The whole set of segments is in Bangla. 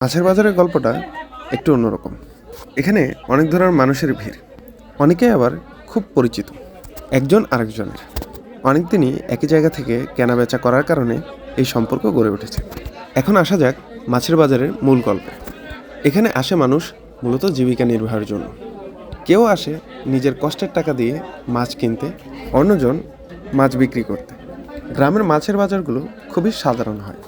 মাছের বাজারের গল্পটা একটু অন্যরকম। এখানে অনেক ধরনের মানুষের ভিড়। অনেকে আবার খুব পরিচিত। একজন আরেকজনের। অনেক দিনই একই জায়গা থেকে কেনাবেচা করার কারণে এই সম্পর্ক গড়ে উঠেছে। এখন আসা যাক মাছের বাজারের মূল গল্প। এখানে আসে মানুষ মূলত জীবিকা নির্বাহের জন্য। কেউ আসে নিজের কষ্টের টাকা দিয়ে মাছ কিনতে, অন্যজন মাছ বিক্রি করতে। গ্রামের মাছের বাজারগুলো খুবই সাধারণ হয়।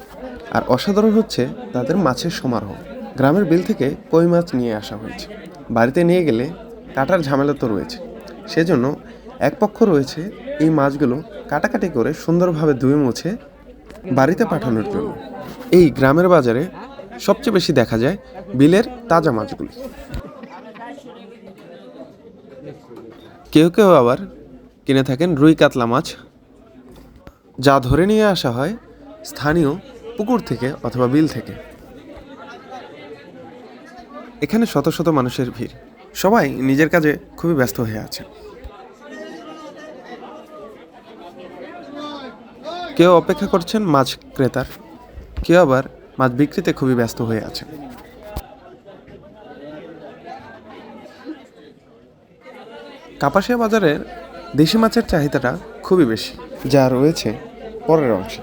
আর অসাধারণ হচ্ছে তাদের মাছের সমারোহ। গ্রামের বিল থেকে কই মাছ নিয়ে আসা হয়েছে। বাড়িতে নিয়ে গেলে কাটার ঝামেলা তো রয়েছে। সেজন্য এক পক্ষ রয়েছে এই মাছগুলো কাটাকাটি করে সুন্দরভাবে ধুয়ে মুছে বাড়িতে পাঠানোর জন্য। এই গ্রামের বাজারে সবচেয়ে বেশি দেখা যায় বিলের তাজা মাছগুলি। কেউ কেউ আবার কিনে থাকেন রুই কাতলা মাছ। যা ধরে নিয়ে আসা হয় স্থানীয় পুকুর থেকে অথবা বিল থেকে। এখানে শত শত মানুষের ভিড়। সবাই নিজের কাজে খুবই ব্যস্ত হয়ে আছে। কেউ অপেক্ষা করছেন মাছ ক্রেতার, কেউ আবার মাছ বিক্রিতে খুবই ব্যস্ত হয়ে আছে। কাপাসিয়া বাজারের দেশি মাছের চাহিদাটা খুবই বেশি, যা রয়েছে পরের অংশে।